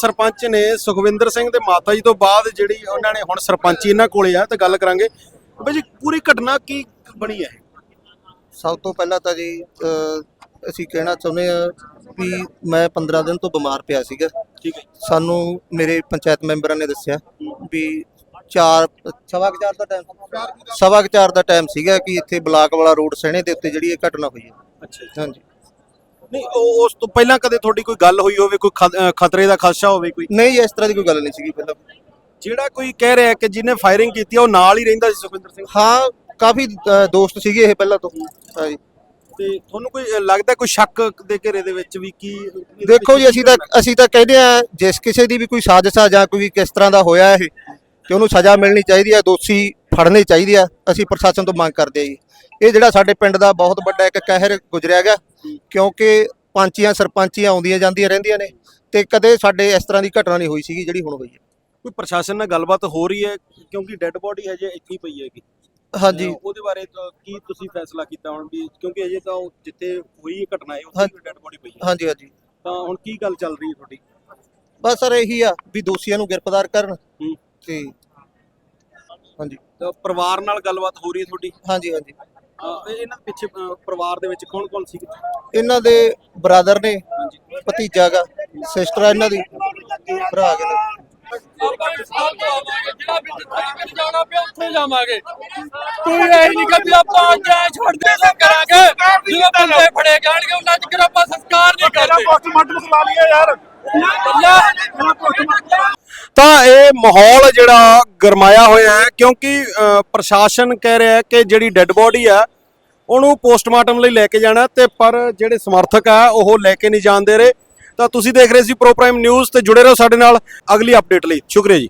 ਸਰਪੰਚ ਨੇ ਸੁਖਵਿੰਦਰ ਸਿੰਘ ਦੇ ਮਾਤਾ ਜੀ ਤੋਂ ਬਾਅਦ ਜਿਹੜੀ ਉਹਨਾਂ ਨੇ ਹੁਣ ਸਰਪੰਚੀ ਇਹਨਾਂ ਕੋਲੇ ਆ ਤੇ ਗੱਲ ਕਰਾਂਗੇ। ਬਾਈ ਜੀ ਪੂਰੀ ਘਟਨਾ ਕੀ ਬਣੀ ਹੈ? ਸਭ ਤੋਂ ਪਹਿਲਾਂ ਤਾਂ ਜੀ ਅਹ, ਅਸੀਂ ਕਹਿਣਾ ਚਾਹੁੰਦੇ ਆ ਵੀ ਮੈਂ 15 ਦਿਨ ਤੋਂ ਬਿਮਾਰ ਪਿਆ ਸੀਗਾ। ਠੀਕ ਹੈ। ਸਾਨੂੰ ਮੇਰੇ ਪੰਚਾਇਤ ਮੈਂਬਰਾਂ ਨੇ ਦੱਸਿਆ ਵੀ 4 ਸਵਾ ਕੁ ਚਾਰ ਦਾ ਟਾਈਮ ਸਵਾ ਕੁ ਚਾਰ ਦਾ ਟਾਈਮ ਸੀਗਾ ਕਿ ਇੱਥੇ ਬਲਾਕ ਵਾਲਾ ਰੋਡ ਸਹਿਣੇ ਦੇ ਉੱਤੇ ਜਿਹੜੀ ਇਹ ਘਟਨਾ ਹੋਈ ਹੈ। ਅੱਛਾ ਹਾਂਜੀ। ਨਹੀਂ ਉਹ ਉਸ ਤੋਂ ਪਹਿਲਾਂ ਕਦੇ ਤੁਹਾਡੀ ਕੋਈ ਗੱਲ ਹੋਈ ਹੋਵੇ ਕੋਈ ਖ- ਅ, ਖਤਰੇ ਦਾ ਖਦਸ਼ਾ ਹੋਵੇ ਕੋਈ? ਨਹੀਂ ਜੀ, ਇਸ ਤਰ੍ਹਾਂ ਦੀ ਕੋਈ ਗੱਲ ਨਹੀਂ ਸੀਗੀ ਪਹਿਲਾਂ। ਜਿਹੜਾ ਕੋਈ ਕਹਿ ਰਿਹਾ ਕਿ ਜਿਹਨੇ ਫਾਇਰਿੰਗ ਕੀਤੀ ਆ ਉਹ ਨਾਲ ਹੀ ਰਹਿੰਦਾ ਸੀ ਸੁਖਵਿੰਦਰ ਸਿੰਘ? ਹਾਂ ਕਾਫੀ ਦੋਸਤ ਸੀਗੇ ਇਹ ਪਹਿਲਾਂ ਤੋਂ। ਹਾਂਜੀ। ਤੇ ਤੁਹਾਨੂੰ ਕੋਈ ਅ, ਲੱਗਦਾ ਕੋਈ ਸ਼ੱਕ ਦੇ ਘੇਰੇ ਦੇ ਵਿੱਚ ਵੀ ਕੀ ਦੇਖੋ ਜੀ ਅਸੀਂ ਤਾਂ ਅਸੀਂ ਤਾਂ ਕਹਿੰਦੇ ਆ ਜਿਸ ਕਿਸੇ ਦੀ ਵੀ ਕੋਈ ਸਾਜ਼ਿਸ਼ ਆ ਜਾਂ ਕੋਈ ਕਿਸ ਤਰ੍ਹਾਂ ਦਾ ਹੋਇਆ ਇਹ ਕਿ ਉਹਨੂੰ ਸਜ਼ਾ ਮਿਲਣੀ ਚਾਹੀਦੀ ਆ ਦੋਸ਼ੀ ਫੜਨੇ ਚਾਹੀਦੇ ਆ ਅਸੀਂ ਪ੍ਰਸ਼ਾਸਨ ਤੋਂ ਮੰਗ ਕਰਦੇ ਆ ਜੀ। ਇਹ ਜਿਹੜਾ ਸਾਡੇ ਪਿੰਡ ਦਾ ਬਹੁਤ ਵੱਡਾ ਇੱਕ ਕਹਿਰ ਗੁਜ਼ਰਿਆ ਗਿਆ ਕਿਉਂਕਿ ਪੰਚੀਆਂ ਸਰਪੰਚੀਆਂ ਆਉਂਦੀਆਂ ਜਾਂਦੀਆਂ ਰਹਿੰਦੀਆਂ ਨੇ ਤੇ ਕਦੇ ਸਾਡੇ ਇਸ ਤਰ੍ਹਾਂ ਦੀ ਘਟਨਾ ਨਹੀਂ ਹੋਈ ਸੀਗੀ ਜਿਹੜੀ ਹੁਣ ਹੋਈ ਹੈ। ਕੋਈ ਪ੍ਰਸ਼ਾਸਨ ਨਾਲ ਗੱਲਬਾਤ ਹੋ ਰਹੀ ਹੈ ਕਿਉਂਕਿ ਡੈੱਡ ਬੋਡੀ ਹਜੇ ਇੱਥੇ ਹੀ ਪਈ ਹੈਗੀ ਹਾਂਜੀ। ਉਹਦੇ ਬਾਰੇ ਕੀ ਤੁਸੀਂ ਫੈਸਲਾ ਕੀਤਾ ਹੁਣ ਵੀ ਕਿਉਂਕਿ ਅਜੇ ਤਾਂ ਉਹ ਜਿੱਥੇ ਹੋਈ ਘਟਨਾ ਹੈ ਉੱਥੇ ਡੈੱਡ ਬੋਡੀ ਪਈ ਹੈ। ਹਾਂਜੀ ਹਾਂਜੀ। ਤਾਂ ਹੁਣ ਕੀ ਗੱਲ ਚੱਲ ਰਹੀ ਹੈ ਤੁਹਾਡੀ? ਬਸ ਸਰ ਇਹੀ ਆ ਵੀ ਦੋਸ਼ੀਆਂ ਨੂੰ ਗ੍ਰਿਫਤਾਰ ਕਰਨ। ਤੇ ਹਾਂਜੀ। ਤਾਂ ਪਰਿਵਾਰ ਨਾਲ ਗੱਲਬਾਤ ਹੋ ਰਹੀ ਹੈ ਤੁਹਾਡੀ? ਹਾਂਜੀ ਹਾਂਜੀ। ਇਹਨਾਂ ਦੇ ਪਿੱਛੇ ਅ, ਪਰਿਵਾਰ ਦੇ ਵਿੱਚ ਕੌਣ ਕੌਣ ਸੀ ਇਹਨਾਂ ਦੇ ਬ੍ਰਦਰ ਨੇ ਭਤੀਜਾ ਗਾ ਸਿਸਟਰ ਆ ਇਹਨਾਂ ਦੀ ਭਰਾ ਗੇ ਨੇ ਆਪਾਂ ਤੋਂ ਆਵਾਂਗੇ ਜਿਹੜਾ ਵੀ ਜਿੱਥੇ ਵੀ ਜਾਣਾ ਪਿਆ ਉੱਥੇ ਜਾਵਾਂਗੇ ਕੋਈ ਇਹ ਨਹੀਂ ਕਿ ਵੀ ਆਪਾਂ ਅੱਜ ਐ ਛੱਡ ਦੇ ਤਾਂ ਕਰਾਂਗੇ। ਜਦੋਂ ਬੰਦੇ ਫੜੇ ਜਾਣਗੇ ਉਹਨਾਂ ਚਿਰ ਆਪਾਂ ਸੰਸਕਾਰ ਨਹੀਂ ਕਰਦੇ। ਪੋਸਟਮਾਰਟਮ ਕਰਾ ਲਿਆ ਯਾਰ। ਇਹ ਮਾਹੌਲ ਜਿਹੜਾ ਗਰਮਾਇਆ ਹੋਇਆ ਹੈ ਕਿਉਂਕਿ ਅ, ਪ੍ਰਸ਼ਾਸਨ ਕਹਿ ਰਿਹਾ ਹੈ ਕਿ ਜਿਹੜੀ ਡੈੱਡ ਬੋਡੀ ਆ ਉਹਨੂੰ ਪੋਸਟਮਾਰਟਮ ਲਈ ਲੈ ਕੇ ਜਾਣਾ ਤੇ ਪਰ ਜਿਹੜੇ ਸਮਰਥਕ ਆ ਉਹ ਲੈ ਕੇ ਨਹੀਂ ਜਾਣ ਦੇ ਰਹੇ। ਤਾਂ ਤੁਸੀਂ ਦੇਖ ਰਹੇ ਸੀ ਪ੍ਰੋ ਪ੍ਰਾਈਮ ਨਿਊਜ਼ ਤੇ ਜੁੜੇ ਰਹੋ ਸਾਡੇ ਨਾਲ ਅਗਲੀ ਅਪਡੇਟ ਲਈ। ਸ਼ੁਕਰੀਆ ਜੀ।